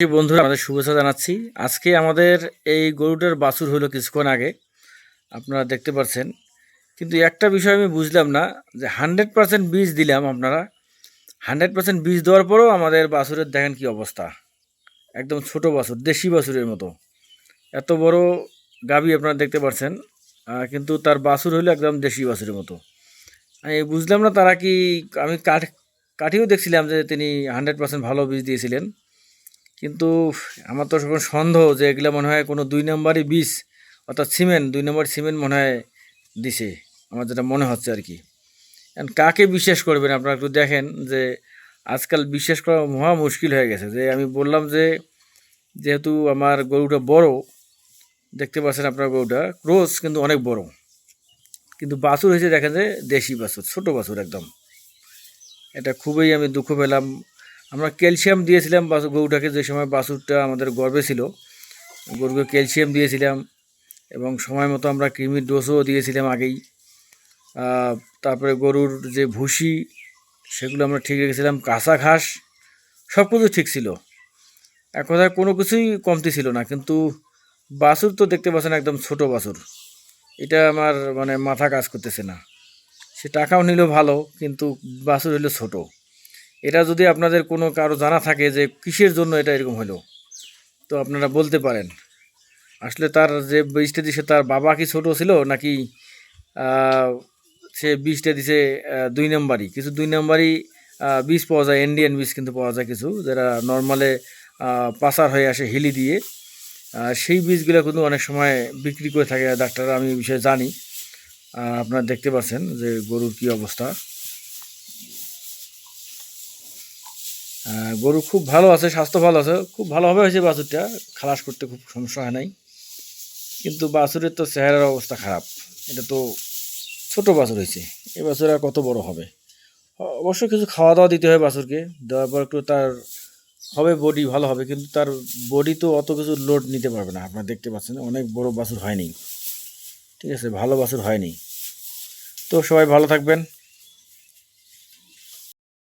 বন্ধুরা আমাদের শুভেচ্ছা জানাচ্ছি। আজকে আমাদের এই গরুটার বাছুর হলো কিছুক্ষণ আগে। আপনারা দেখতে পাচ্ছেন। কিন্তু একটা বিষয় আমি বুঝলাম না, যে হান্ড্রেড পার্সেন্ট বীজ দিলাম আপনারা। হান্ড্রেড পার্সেন্ট বীজ দেওয়ার পরেও আমাদের বাছুরের দেখেন কি অবস্থা। একদম ছোট বাছুর, দেশি বাছুরের মতো। এত বড় গাবি আপনারা দেখতে পাচ্ছেন কিন্তু তার বাছুর হলো একদম দেশি বাছুরের মতো। আমি বুঝলাম না তারা কি, আমি কাঠ কাঠিও দেখছিলাম যে তিনি হান্ড্রেড পার্সেন্ট ভালো বীজ দিয়েছিলেন। কিন্তু আমার তো এখন সন্দেহ যে এগুলো মনে হয় কোনো দুই নম্বরই বিষ অর্থাৎ সিমেন্ট, দুই নম্বর সিমেন্ট মনে হয় দিছে। আমার যেটা মনে হচ্ছে আর কি। কাকে বিশ্বাস করবেন আপনারা একটু দেখেন যে আজকাল বিশ্বাস করা মহা মুশকিল হয়ে গেছে। যে আমি বললাম যে যেহেতু আমার গরুটা বড়, দেখতে পাচ্ছেন আপনার গরুটা ক্রোস কিন্তু অনেক বড়। কিন্তু বাছুর হয়েছে দেখেন যে দেশি বাছুর, ছোট বাছুর একদম। এটা খুবই আমি দুঃখ পেলাম। আমরা ক্যালসিয়াম দিয়েছিলাম বাছুর গরুটাকে, যে সময় বাছুরটা আমাদের গর্বে ছিল, গরুকে ক্যালসিয়াম দিয়েছিলাম এবং সময় মতো আমরা কৃমির ডোজও দিয়েছিলাম আগেই। তারপরে গরুর যে ভুসি, সেগুলো আমরা ঠিক রেখেছিলাম, কাঁচা ঘাস সব কিছু ঠিক ছিল। এক কথায় কোনো কিছুই কমতি ছিল না, কিন্তু বাছুর তো দেখতে পাচ্ছেন একদম ছোট বাছুর এটা আমার মানে মাথা কাজ করতেছে না। সে টাকাও নিল ভালো, কিন্তু বাছুর হলো ছোট। এটা যদি আপনাদের কোনো কারও জানা থাকে যে কিসের জন্য এটা এরকম হলো, তো আপনারা বলতে পারেন। আসলে তার যে বীজটা দিছে, তার বাবা কি ছোট ছিল নাকি সে বীজটা দিছে দুই নম্বরই। কিছু দুই নম্বরই বীজ পাওয়া যায় ইন্ডিয়ান বীজ কিন্তু পাওয়া যায় কিছু, যারা নর্মালে পাসার হয়ে আসে হিলি দিয়ে। সেই বীজগুলো কিন্তু অনেক সময় বিক্রি করে থাকে। ডাক্তাররা আমি এই বিষয়ে জানি। আপনারা দেখতে পাচ্ছেন যে গরুর কি অবস্থা। গরু খুব ভালো আছে, স্বাস্থ্য ভালো আছে। খুব ভালোভাবে হয়েছে বাছুরটা। খালাস করতে খুব সমস্যা হয় নাই। কিন্তু বাছুরের তো চেহারার অবস্থা খারাপ। এটা তো ছোট বাছুর হয়েছে। এ বাছুর আর কত বড় হবে? অবশ্য কিছু খাওয়া দাওয়া দিতে হয় বাছুরকে। দেওয়ার পর একটু তার হবে বডি ভালো হবে। কিন্তু তার বডি তো অত কিছু লোড নিতে পারবে না। আপনারা দেখতে পাচ্ছেন, অনেক বড় বাছুর হয়নি। ঠিক আছে, ভালো বাছুর হয়নি। তো সবাই ভালো থাকবেন।